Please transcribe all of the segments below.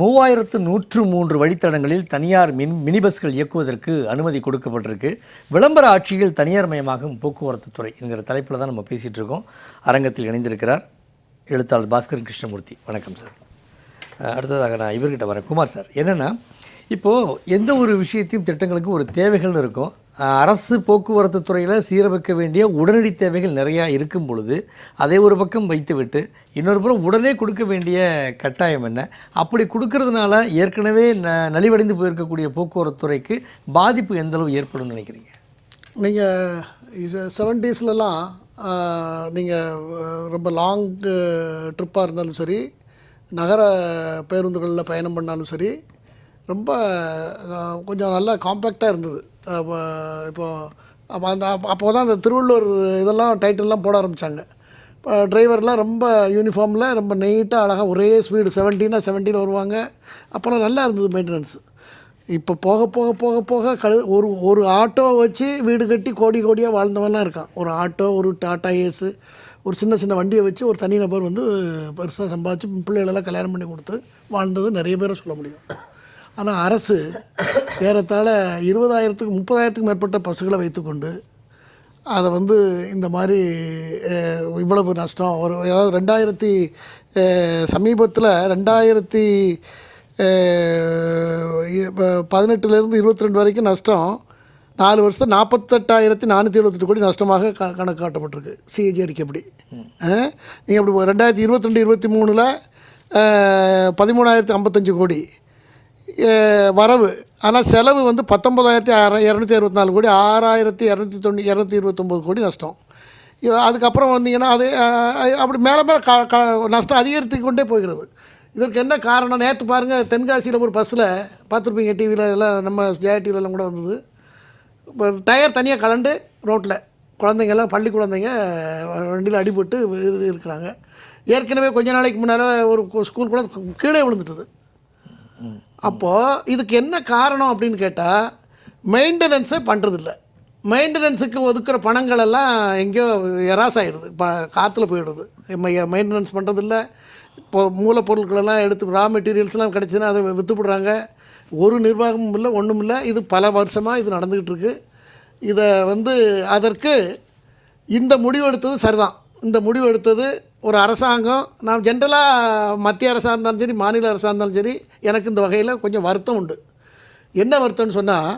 மூவாயிரத்து நூற்று மூன்று வழித்தடங்களில் தனியார் மின் மினி பஸ்கள் இயக்குவதற்கு அனுமதி கொடுக்கப்பட்டிருக்கு. விளம்பர ஆட்சியில் தனியார் மயமாகும் போக்குவரத்து துறை என்கிற தலைப்பில் தான் நம்ம பேசிகிட்டு இருக்கோம். அரங்கத்தில் இணைந்திருக்கிறார் எழுத்தாளர் பாஸ்கரன் கிருஷ்ணமூர்த்தி. வணக்கம் சார். அடுத்ததாக நான் இவர்கிட்ட வரேன். குமார் சார் என்னென்னா இப்போது எந்த ஒரு விஷயத்தையும் திட்டங்களுக்கு ஒரு தேவைகள்னு இருக்கும் அரசு போக்குவரத்து துறையில் சீரமைக்க வேண்டிய உடனடி தேவைகள் நிறையா இருக்கும் பொழுது அதை ஒரு பக்கம் வைத்துவிட்டு இன்னொரு புறம் உடனே கொடுக்க வேண்டிய கட்டாயம் என்ன? அப்படி கொடுக்கறதுனால ஏற்கனவே ந நலிவடைந்து போயிருக்கக்கூடிய போக்குவரத்து துறைக்கு பாதிப்பு எந்த அளவு நினைக்கிறீங்க? நீங்கள் செவன்டீஸ்லலாம் நீங்கள் ரொம்ப லாங் ட்ரிப்பாக இருந்தாலும் சரி நகர பேருந்துகளில் பயணம் பண்ணாலும் சரி ரொம்ப கொஞ்சம் நல்லா காம்பேக்டாக இருந்தது. இப்போ அப்போ அந்த அப்போ தான் அந்த திருவள்ளூர் இதெல்லாம் டைட்டில்லாம் போட ஆரம்பித்தாங்க இப்போ டிரைவர்லாம் ரொம்ப யூனிஃபார்மில் ரொம்ப நீட்டாக அழகாக ஒரே ஸ்பீடு செவன்டீனாக செவன்டீன் வருவாங்க. அப்புறம் நல்லா இருந்தது மெயின்டெனன்ஸ் இப்போ போக போக போக போக கழு ஒரு ஒரு ஆட்டோ வச்சு வீடு கட்டி கோடி கோடியாக வாழ்ந்தவன்லாம் இருக்கான். ஒரு ஆட்டோ ஒரு டாட்டா ஏஸு ஒரு சின்ன சின்ன வண்டியை வச்சு ஒரு தனி நபர் வந்து பெருசாக சம்பாதிச்சு பிள்ளைகளெல்லாம் கல்யாணம் பண்ணி கொடுத்து வாழ்ந்தது நிறைய பேரை சொல்ல முடியும். ஆனால் அரசு ஏறத்தாழ இருபதாயிரத்துக்கு முப்பதாயிரத்துக்கு மேற்பட்ட பசுகளை வைத்துக்கொண்டு அதை வந்து இந்த மாதிரி இவ்வளவு நஷ்டம் ஒரு ஏதாவது ரெண்டாயிரத்தி சமீபத்தில் ரெண்டாயிரத்தி பதினெட்டுலேருந்து இருபத்தி ரெண்டு வரைக்கும் நஷ்டம் நாலு வருஷம் நாற்பத்தெட்டாயிரத்தி நானூற்றி எழுபத்தெட்டு கோடி நஷ்டமாக க கணக்கு காட்டப்பட்டிருக்கு சிஏஜி அறிக்கைப்படி நீங்கள் அப்படி ரெண்டாயிரத்தி இருபத்தி ரெண்டு இருபத்தி மூணில் பதிமூணாயிரத்தி ஐம்பத்தஞ்சு கோடி. வரவு. ஆனால் செலவு வந்து பத்தொம்பதாயிரத்தி ஆற இரநூத்தி அறுபத்தி நாலு கோடி ஆறாயிரத்தி இரநூத்தி தொண்ணூ இரநூத்தி இருபத்தொம்போது கோடி நஷ்டம். அதுக்கப்புறம் வந்தீங்கன்னா அது அப்படி மேலே மேலே க க நஷ்டம் அதிகரித்து கொண்டே போகிறது. இதற்கு என்ன காரணம்? நேற்று பாருங்கள் தென்காசியில் ஒரு பஸ்ஸில் பார்த்துருப்பீங்க டிவியில் எல்லாம் நம்ம ஜெயா டிவிலெலாம் கூட வந்தது. இப்போ டயர் தனியாக கலண்டு ரோட்டில் குழந்தைங்கள்லாம் பள்ளி குழந்தைங்க வண்டியில் அடிபட்டு இருக்கிறாங்க. ஏற்கனவே கொஞ்ச நாளைக்கு முன்னால் ஒரு ஸ்கூல் கூட கீழே விழுந்துட்டுது. அப்போது இதுக்கு என்ன காரணம் அப்படின்னு கேட்டால் மெயின்டெனன்ஸே பண்ணுறதில்ல மெயின்டெனன்ஸுக்கு ஒதுக்குற பணங்கள் எல்லாம் எங்கேயோ எராஸ் ஆகிடுது ப காற்றுல போயிடுது. மெயின்டெனன்ஸ் பண்ணுறதில்ல இப்போ மூலப்பொருட்களெல்லாம் எடுத்து ரா மெட்டீரியல்ஸ்லாம் கிடச்சின்னா அதை விற்றுப்படுறாங்க ஒரு நிர்வாகமும் இல்லை ஒன்றும் இல்லை. இது பல வருஷமாக இது நடந்துக்கிட்டு இருக்குது இதை வந்து அதற்கு இந்த முடிவு எடுத்தது சரிதான். இந்த முடிவு எடுத்தது ஒரு அரசாங்கம் நான் ஜென்ரலாக மத்திய அரசாக இருந்தாலும் சரி மாநில அரசாக இருந்தாலும் சரி எனக்கு இந்த வகையில் கொஞ்சம் வருத்தம் உண்டு. என்ன வருத்தம்னு சொன்னால்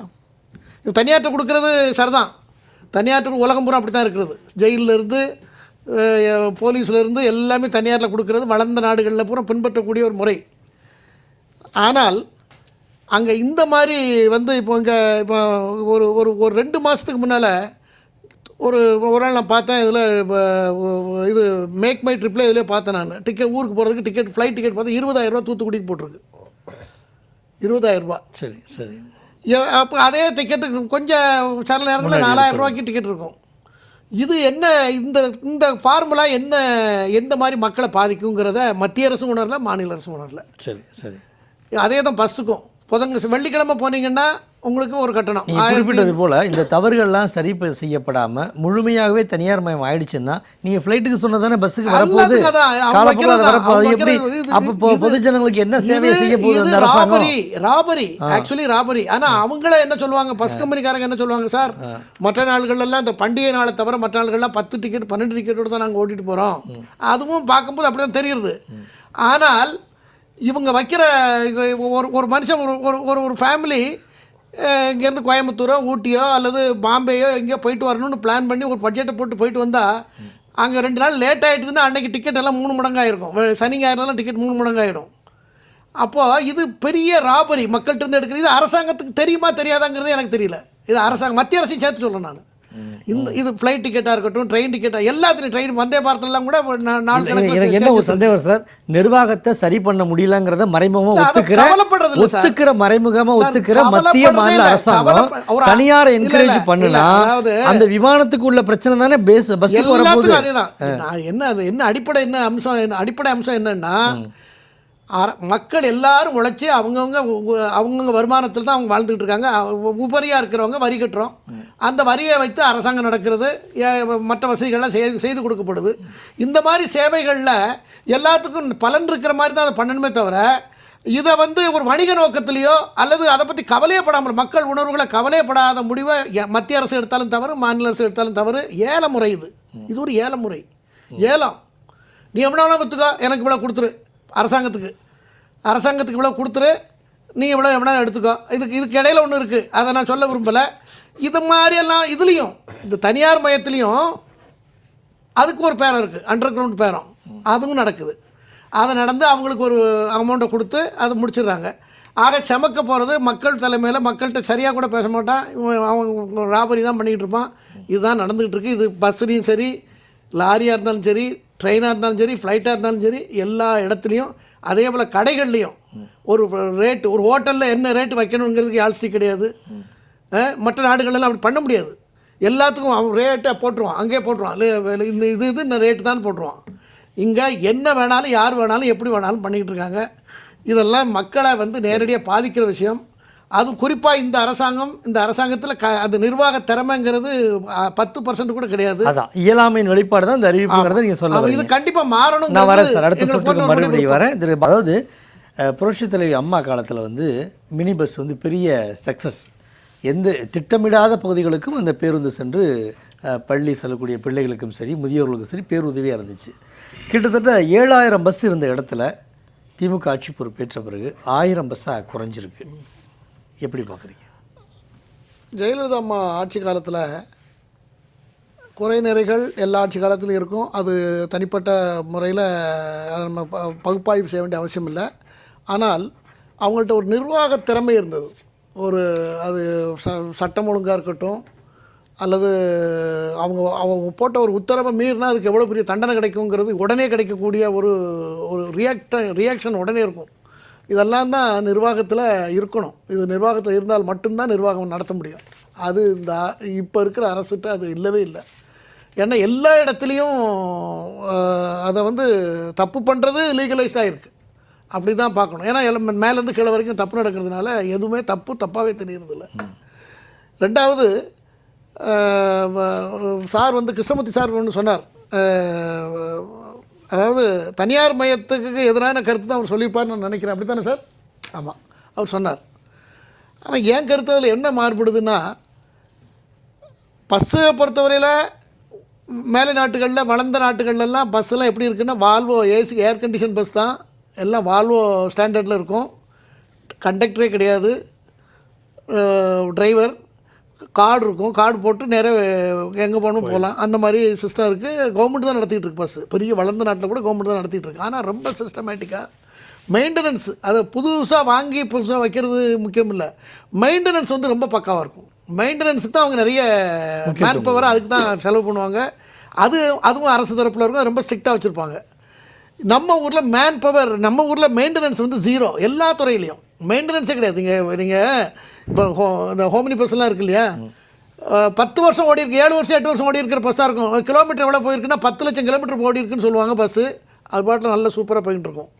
தனியார்ட்ட கொடுக்குறது சரிதான். தனியார்ட்ட உலகம் பூரா அப்படி தான் இருக்கிறது ஜெயிலிருந்து போலீஸ்லேருந்து எல்லாமே தனியாரில் கொடுக்குறது வளர்ந்த நாடுகளில் பூரா பின்பற்றக்கூடிய ஒரு முறை. ஆனால் அங்கே இந்த மாதிரி வந்து இப்போ இங்கே இப்போ ஒரு ஒரு ஒரு ரெண்டு மாதத்துக்கு முன்னால் ஒரு ஒரு நாள் நான் பார்த்தேன் இதில் இது மேக் மை ட்ரிப்பில் இதில் பார்த்தேன் நான். டிக்கெட் ஊருக்கு போகிறதுக்கு டிக்கெட் ஃப்ளைட் டிக்கெட் பார்த்தா இருபதாயிரரூபா தூத்துக்குடிக்கு போட்டிருக்கு. இருபதாயிரரூபா சரி சரி. அப்போ அதே டிக்கெட்டு கொஞ்சம் சில நேரங்களில் நாலாயிரம் ரூபாய்க்கு டிக்கெட் இருக்கும். இது என்ன இந்த இந்த ஃபார்முலா என்ன எந்த மாதிரி மக்களை பாதிக்குங்கிறத மத்திய அரசும் உணரல மாநில அரசும் உணரல. சரி சரி. அதே தான் பஸ்ஸுக்கும் புதங்க வெள்ளிக்கிழமை போனீங்கன்னா உங்களுக்கு ஒரு கட்டணம். குறிப்பிட்டது போல் இந்த தவறுகள்லாம் சரி ப- செய்யப்படாம முழுமையாகவே தனியார் மயம் ஆயிடுச்சுன்னா நீங்கள் ஃப்ளைட்டுக்கு சொன்னதானே பஸ்ஸுக்கு வரப்போகுது? தான். வரப்போகுது. எப்படி அப்போ பொதுஜனங்களுக்கு என்ன சேவையை செய்ய போகுது அந்த ராபரி ராபரி ஆக்சுவலி ராபரி ஆனா அவங்கள என்ன சொல்லுவாங்க? பஸ் கம்பெனிக்காரங்க என்ன சொல்லுவாங்க சார் மற்ற நாள்கள் எல்லாம் இந்த பண்டிகை நாளை தவிர மற்ற நாள்கள்லாம் பத்து டிக்கெட் பன்னெண்டு டிக்கெட்டோட தான் நாங்கள் ஓட்டிட்டு போறோம். அதுவும் பார்க்கும்போது அப்படி தான் தெரியுது ஆனால் இவங்க வைக்கிற ஒரு ஒரு மனுஷன் ஒரு ஒரு ஒரு ஃபேமிலி இங்கேருந்து கோயம்புத்தூரோ ஊட்டியோ அல்லது பாம்பேயோ எங்கேயோ போயிட்டு வரணும்னு பிளான் பண்ணி ஒரு பட்ஜெட்டை போட்டு போயிட்டு வந்தால் அங்கே ரெண்டு நாள் லேட் ஆகிட்டுதுன்னா அன்னைக்கு டிக்கெட் எல்லாம் மூணு மடங்காயிருக்கும். சனி ஞாயிறுலாம் டிக்கெட் மூணு மடங்காயிடும். அப்போது இது பெரிய ராபரி மக்கள்கிட்ட இருந்து எடுக்கிறது இது அரசாங்கத்துக்கு தெரியுமா தெரியாதாங்கிறது எனக்கு தெரியல. இது அரசாங்கம் மத்திய அரசையும் சேர்த்து சொல்கிறேன் நான். இந்த இது ஃப்ளைட் டிக்கெட்டாக இருக்கட்டும் ட்ரெயின் டிக்கெட்டாக எல்லாத்துலையும் ட்ரெயின் வந்தே பாரத்லாம் கூட நாள் எனக்கு என்ன ஒரு சந்தேகம் சார் நிர்வாகத்தை சரி பண்ண முடியலங்கிறத மறைமுகமா இல்ல, அதை ஒத்துக்கிற கவலைப்படுறது. ஒத்துக்கிற மறைமுகமா சார், ஒத்துக்கிற மத்திய மாநில. அரசாங்கம் தனியாரை என்கரேஜ் அதாவது- அந்த விமானத்துக்கு உள்ள பிரச்சனை தானே பேஸ் வரப்போகுது எல்லாத்துக்கும் அதேதான். நான் என்ன அது என்ன அடிப்படை என்ன அம்சம் அடிப்படை அம்சம் என்னன்னா மக்கள் எல்லாரும் உழைச்சி அவங்கவுங்க அவங்கவுங்க வருமானத்தில் தான் அவங்க வாழ்ந்துக்கிட்டு இருக்காங்க. உபரியாக இருக்கிறவங்க வரி கட்டுறோம். அந்த வரியை வைத்து அரசாங்கம் நடக்கிறது ஏ- மற்ற வசதிகள்லாம் செய்து செய்து கொடுக்கப்படுது. இந்த மாதிரி சேவைகளில் எல்லாத்துக்கும் பலன் இருக்கிற மாதிரி தான் அதை பண்ணணுமே தவிர இதை வந்து ஒரு வணிக நோக்கத்திலேயோ அல்லது அதை பற்றி கவலையப்படாமல் மக்கள் உணர்வுகளை கவலையப்படாத முடிவை மத்திய அரசு எடுத்தாலும் தவறு மாநில அரசு எடுத்தாலும் தவறு. ஏல முறை இது. இது ஒரு ஏல முறை ஏலம். நீ எவ்வளோ விற்றுக்கோ எனக்கு இவ்வளோ கொடுத்துரு. அரசாங்கத்துக்கு. அரசாங்கத்துக்கு இவ்வளோ கொடுத்துரு நீ இவ்வளோ எவ்வளோ எடுத்துக்கோ. இதுக்கு இதுக்கு இடையில ஒன்று இருக்குது அதை நான் சொல்ல விரும்பலை. இது மாதிரியெல்லாம் இதுலேயும் இந்த தனியார் மையத்துலேயும் அதுக்கு ஒரு பேரம் இருக்குது அண்டர் கிரவுண்ட் பேரம். அதுவும் நடக்குது. அது நடந்து அவங்களுக்கு ஒரு அமௌண்ட்டை கொடுத்து அதை முடிச்சிடுறாங்க. ஆக செமக்க போகிறது மக்கள் தலைமையில் மக்கள்கிட்ட சரியாக கூட பேச மாட்டான். இவன் அவன் ராபரி தான் பண்ணிக்கிட்டு இருப்பான். இதுதான் நடந்துக்கிட்டு இருக்குது இது பஸ்ஸுலேயும் சரி லாரியாக இருந்தாலும் சரி ட்ரெயினாக இருந்தாலும் சரி ஃப்ளைட்டாக இருந்தாலும் சரி எல்லா இடத்துலையும் அதே போல் கடைகள்லேயும் ஒரு ரேட்டு ஒரு ஹோட்டலில் என்ன ரேட்டு வைக்கணுங்கிறதுக்கு யாழ்ஸ்டி கிடையாது. மற்ற நாடுகளெல்லாம் அப்படி பண்ண முடியாது. எல்லாத்துக்கும் அவன் ரேட்டை போட்டுருவான் அங்கேயே போட்டுருவான். இந்த இது இது இந்த ரேட்டு தான் போட்டுருவான். இங்கே என்ன வேணாலும் யார் வேணாலும் எப்படி வேணாலும் பண்ணிக்கிட்டு இருக்காங்க. இதெல்லாம் மக்களை வந்து நேரடியாக பாதிக்கிற விஷயம். அதுவும் குறிப்பாக இந்த அரசாங்கம் இந்த அரசாங்கத்தில் க அது நிர்வாக திறமைங்கிறது பத்து பர்சன்ட் கூட கிடையாது. அதான் இயலாமையின் வெளிப்பாடு தான் இந்த அறிவிப்புங்கிறத நீங்கள் சொல்ல இது கண்டிப்பாக மாறணும் நான் வரேன் சார் அடுத்த சுற்றுக்கு மறுபடியும் வரேன். அதாவது அஹ், புரட்சித் தலைவி அம்மா காலத்தில் வந்து மினி பஸ் வந்து பெரிய சக்ஸஸ் எந்த திட்டமிடாத பகுதிகளுக்கும் அந்த பேருந்து சென்று பள்ளி செல்லக்கூடிய பிள்ளைகளுக்கும் சரி முதியோர்களுக்கும் சரி பேருதவியாக இருந்துச்சு. கிட்டத்தட்ட ஏழாயிரம் பஸ் இருந்த இடத்துல திமுக ஆட்சி பொறுப்பேற்ற பிறகு ஆயிரம் பஸ்ஸாக குறைஞ்சிருக்கு. எப்படி பார்க்குறீங்க? ஜெயலலிதா அம்மா ஆட்சி காலத்தில் குறை நிறைகள் எல்லா ஆட்சி காலத்திலும் இருக்கும். அது தனிப்பட்ட முறையில் அதை நம்ம ப- பகுப்பாய்வு செய்ய வேண்டிய அவசியம் இல்லை. ஆனால் அவங்கள்ட்ட ஒரு நிர்வாக திறமை இருந்தது. ஒரு அது ச சட்டம் ஒழுங்காக இருக்கட்டும் அல்லது அவங்க அவங்க போட்ட ஒரு உத்தரவை மீறினா அதுக்கு எவ்வளோ பெரிய தண்டனை கிடைக்குங்கிறது உடனே கிடைக்கக்கூடிய ஒரு ஒரு ரியாக்ட ரியாக்ஷன் உடனே இருக்கும். இதெல்லாம் தான் நிர்வாகத்தில் இருக்கணும். இது நிர்வாகத்தில் இருந்தால் மட்டும்தான் நிர்வாகம் நடத்த முடியும். அது இந்த இப்போ இருக்கிற அரசுகிட்ட அது இல்லவே இல்லை. ஏன்னா எல்லா இடத்துலையும் அதை வந்து தப்பு பண்ணுறது லீகலைஸ் ஆகிருக்கு அப்படி தான் பார்க்கணும். ஏன்னா எல்லாம் மேலேருந்து கீழே வரைக்கும் தப்பு நடக்கிறதுனால எதுவுமே தப்பு தப்பாகவே தெரியறதில்ல. ரெண்டாவது வ- சார் வந்து கிருஷ்ணமூர்த்தி சார் ஒன்று சொன்னார். அதாவது தனியார் மையத்துக்கு எதிரான கருத்து தான் அவர் சொல்லியிருப்பார்னு நான் நினைக்கிறேன். அப்படி தானே சார்? ஆமாம் அவர் சொன்னார். ஆனால் என் கருத்து அதில் என்ன மாறுபடுதுன்னா பஸ்ஸை பொறுத்தவரையில் மேலை நாட்டுகளில் வளர்ந்த நாட்டுகள்லாம் பஸ்ஸெல்லாம் எப்படி இருக்குன்னா Volvo AC air condition bus தான். எல்லாம் வால்வோ ஸ்டாண்டர்டில் இருக்கும். கண்டக்டரே கிடையாது. டிரைவர் கார்டு இருக்கும் கார்டு போட்டு நேராக எங்கே போகணும் போகலாம். அந்த மாதிரி சிஸ்டம் இருக்குது கவர்மெண்ட் தான் நடத்திட்டு இருக்கு பஸ்ஸு பெரிய வளர்ந்த நாட்டில் கூட கவர்மெண்ட் தான் நடத்திட்டு இருக்கு. ஆனால் ரொம்ப சிஸ்டமேட்டிக்காக மெயின்டெனன்ஸ் அதை புதுசாக வாங்கி புதுசாக வைக்கிறது முக்கியம் இல்லை மெயின்டெனன்ஸ் வந்து ரொம்ப பக்காவாக இருக்கும். மெயின்டெனன்ஸுக்கு தான் அவங்க நிறைய மேன் பவர் அதுக்கு தான் செலவு பண்ணுவாங்க. அது அதுவும் அரசு தரப்பில் இருக்கும். ரொம்ப ஸ்ட்ரிக்டாக வச்சுருப்பாங்க. நம்ம ஊரில் மேன் பவர் நம்ம ஊரில் மெயின்டெனன்ஸ் வந்து ஜீரோ எல்லா துறையிலையும். மெயின்டெனன்ஸே கிடையாது. நீங்கள் நீங்கள் இப்போ ஹோ இந்த ஹோமினி பஸ்லாம் இருக்கு இல்லையா? பத்து வருஷம் ஓடி இருக்கு ஏழு வருஷம் எட்டு வருஷம் ஓடி இருக்கிற பஸ்ஸாக இருக்கும். கிலோமீட்டர் எவ்வளோ போயிருக்குன்னா பத்து லட்சம் கிலோமீட்டர் ஓடி இருக்குன்னு சொல்லுவாங்க பஸ்ஸு அது பாட்டில் நல்ல சூப்பராக போயிட்டு இருக்கும்.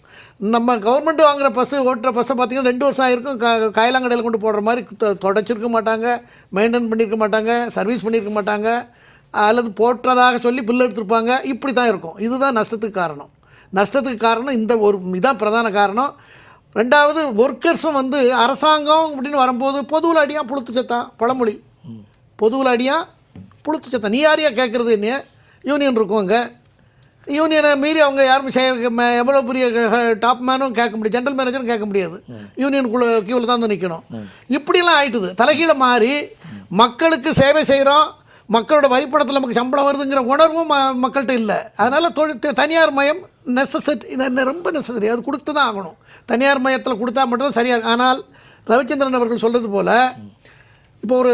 நம்ம கவர்மெண்ட் வாங்குற பஸ்ஸு ஓட்டுற பஸ்ஸை பார்த்தீங்கன்னா ரெண்டு வருஷம் ஆயிருக்கும். க காயலாங்கடையில் கொண்டு போடுற மாதிரி தொடச்சிருக்க மாட்டாங்க மெயின்டைன் பண்ணியிருக்க மாட்டாங்க சர்வீஸ் பண்ணியிருக்க மாட்டாங்க அல்லது போட்டுறதாக சொல்லி பில் எடுத்திருப்பாங்க. இப்படி தான் இருக்கும். இதுதான் நஷ்டத்துக்கு காரணம். நஷ்டத்துக்கு காரணம் இந்த ஒரு இதான் பிரதான காரணம். ரெண்டாவது ஒர்க்கர்ஸும் வந்து அரசாங்கம் அப்படின்னு வரும்போது பொதுவில் அடியாக புளுத்து சத்தான் பழமொழி. பொதுவில் அடியாக புளுத்து சத்தம் நீ யாரையா கேட்குறது என்ன யூனியன் இருக்கும் அங்கே யூனியனை மீறி அவங்க யாரும் செய்ய எவ்வளோ பெரிய டாப் மேனும் கேட்க முடியாது ஜென்ரல் மேனேஜரும் கேட்க முடியாது. யூனியனுக்குள்ள கியூவில் தான் வந்து நிற்கணும் இப்படியெல்லாம் ஆயிட்டுது. தலைகீழ மாறி மக்களுக்கு சேவை செய்கிறோம் மக்களோட வரிப்பணத்தில் நமக்கு சம்பளம் வருதுங்கிற உணர்வும் ம- மக்கள்கிட்ட இல்லை. அதனால் தொழில் தனியார் மயம் நெசசரி ரொம்ப நெசசரி அது கொடுத்து தான் ஆகணும். தனியார் மையத்தில் கொடுத்தா மட்டும்தான் சரியாக ஆனால் ரவிச்சந்திரன் அவர்கள் சொல்கிறது போல் இப்போ ஒரு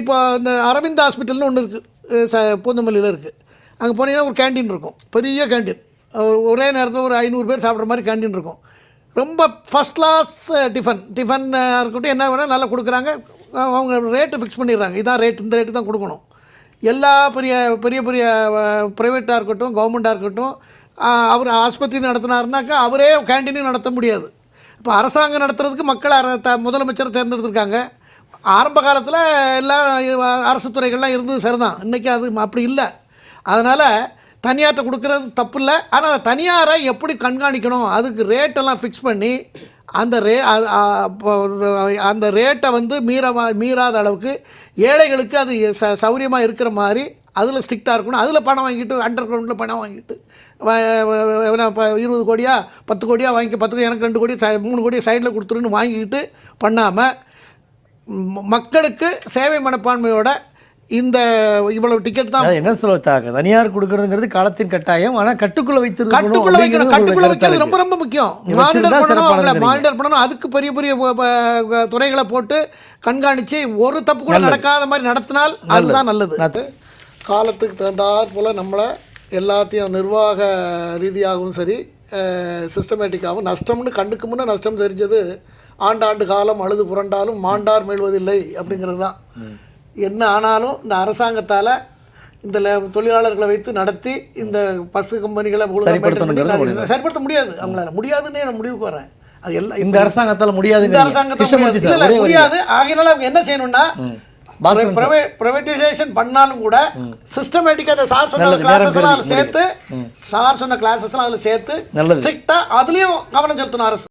இப்போ இந்த அரவிந்த் ஹாஸ்பிட்டல்னு ஒன்று இருக்குது ச பூந்தமல்லியில் இருக்குது அங்கே போனீங்கன்னா ஒரு கேண்டீன் இருக்கும். பெரிய கேண்டீன் ஒரே நேரத்தில் ஒரு ஐநூறு பேர் சாப்பிட்ற மாதிரி கேண்டீன் இருக்கும். ரொம்ப ஃபஸ்ட் கிளாஸ் டிஃபன் டிஃபன் இருக்கட்டும் என்ன வேணால் நல்லா கொடுக்குறாங்க. அவங்க ரேட்டு ஃபிக்ஸ் பண்ணிடுறாங்க. இதான் ரேட் இந்த ரேட்டு தான் கொடுக்கணும். எல்லா பெரிய பெரிய பெரிய ப்ரைவேட்டாக இருக்கட்டும் கவர்மெண்ட்டாக இருக்கட்டும் அவர் ஆஸ்பத்திரி நடத்தினாருனாக்கா அவரே கேண்டீனும் நடத்த முடியாது. இப்போ அரசாங்கம் நடத்துறதுக்கு மக்கள் அர த முதலமைச்சரை தேர்ந்தெடுத்திருக்காங்க. ஆரம்ப காலத்தில் எல்லா அரசு துறைகள்லாம் இருந்தது சரிதான். இன்றைக்கி அது அப்படி இல்லை. அதனால் தனியார்கிட்ட கொடுக்குறது தப்பு இல்லை ஆனால் தனியாரை எப்படி கண்காணிக்கணும்? அதுக்கு ரேட்டெல்லாம் ஃபிக்ஸ் பண்ணி அந்த ரே அந்த ரேட்டை வந்து மீற மீறாத அளவுக்கு ஏழைகளுக்கு அது ச சௌரியமாக இருக்கிற மாதிரி அதில் ஸ்ட்ரிக்டாக இருக்கணும். அதில் பணம் வாங்கிட்டு அண்டர் கிரவுண்டில் பணம் வாங்கிட்டு இப்போ இருபது கோடியா? பத்து கோடியா? வாங்கி பத்து கோடி எனக்கு ரெண்டு கோடி மூணு கோடி சைடில் கொடுத்துருன்னு வாங்கிக்கிட்டு பண்ணாமல் மக்களுக்கு சேவை மனப்பான்மையோட இந்த இவ்வளவு டிக்கெட் தான் என்ன சொல்ல த- தனியார் கொடுக்கறதுங்கிறது காலத்தின் கட்டாயம். ஆனா கட்டுக்குள்ள வைத்திருக்கணும் கட்டுக்குள்ள வைக்கணும். கட்டுக்குள்ள வைக்கிறது ரொம்ப. ரொம்ப முக்கியம். மானிட்டர் பண்ணணும் அவங்கள. மானிட்டர் பண்ணணும் அதுக்கு பெரிய பெரிய துறைகளை போட்டு கண்காணிச்சு ஒரு தப்பு கூட நடக்காத மாதிரி நடத்தினால் அதுதான் நல்லது. காலத்துக்கு தகுந்தாற் போல் நம்மளை எல்லாத்தையும் நிர்வாக ரீதியாகவும் சரி சிஸ்டமேட்டிக்காகவும் நஷ்டம்னு கண்ணுக்கு முன்னே நஷ்டம் தெரிஞ்சது ஆண்டாண்டு காலம் அழுது புரண்டாலும் மாண்டார் மீள்வதில்லை அப்படிங்கிறது தான். என்ன ஆனாலும் இந்த அரசாங்கத்தால் இந்த தொழிலாளர்களை வைத்து நடத்தி இந்த பஸ் கம்பெனிகளை சரிப்படுத்த முடியாது. அவங்களால முடியாதுன்னே நான் முடிவுக்கு வரேன். அது எல்லாம் இந்த அரசாங்கத்தால இந்த முடியாது. அரசாங்கத்தால் முடியாது. ஆகையினால அவங்க என்ன செய்யணும்னா பிரைவேட்டைசேஷன் பண்ணாலும் கூட சிஸ்டமேட்டிக்காக அந்த சார் சொன்ன நல்லது, நேரம் கிளாஸஸ் எல்லாம் கருதி அதில் சேர்த்து சார் சொன்ன கிளாஸஸ் எல்லாம் அதில் சேர்த்து. ஸ்ட்ரிக்டாக அதுலேயும் கவனம் செலுத்தணும் அரசு.